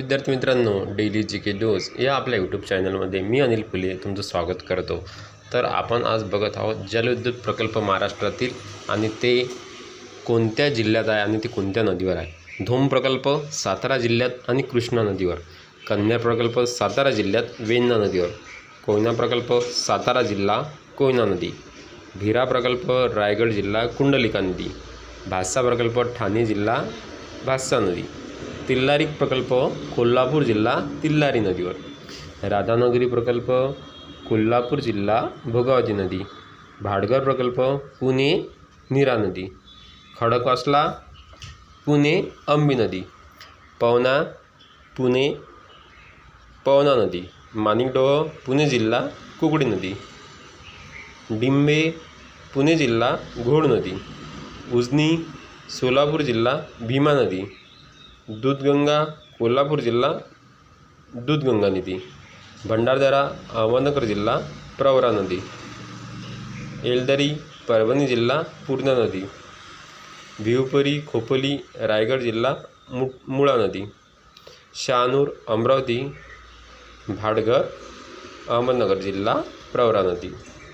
विद्यार्थी मित्रांनो डेली जी के न्यूज या आपल्या यूट्यूब चॅनलमध्ये मी अनिल फुले तुमचं स्वागत करतो. तर आपण आज बघत आहोत जलविद्युत प्रकल्प महाराष्ट्रातील आणि ते कोणत्या जिल्ह्यात आहे आणि ते कोणत्या नदीवर आहे? धूम प्रकल्प सातारा जिल्ह्यात आणि कृष्णा नदीवर. कन्या प्रकल्प सातारा जिल्ह्यात वेण्णा नदीवर. कोयना प्रकल्प सातारा जिल्हा कोयना नदी. भीरा प्रकल्प रायगड जिल्हा कुंडलिका नदी. भासा प्रकल्प ठाणे जिल्हा भासा नदी. तिल्लारी प्रकल्प कोल्हापूर जिल्हा तिल्लारी नदीवर. राधानगरी प्रकल्प कोल्हापूर जिल्हा भोगावती नदी. भाडगर प्रकल्प पुणे नीरा नदी. खडकवासला पुणे अंबी नदी. पवना पुणे पवना नदी. माणिकडोह पुणे जिल्हा कुकडी नदी. डिंबे पुणे जिल्हा घोड नदी. उजनी सोलापूर जिल्हा भीमा नदी. दूधगंगा कोल्हापूर जिल्हा दूधगंगा नदी भंडारदरा अहमदनगर जिल्हा प्रवरा नदी एलदरी परभणी जिल्हा पूर्णा नदी भिवपरी खोपोली रायगड जिल्हा मु मुळा नदी शहानूर अमरावती भाडघर अहमदनगर जिल्हा प्रवरा नदी.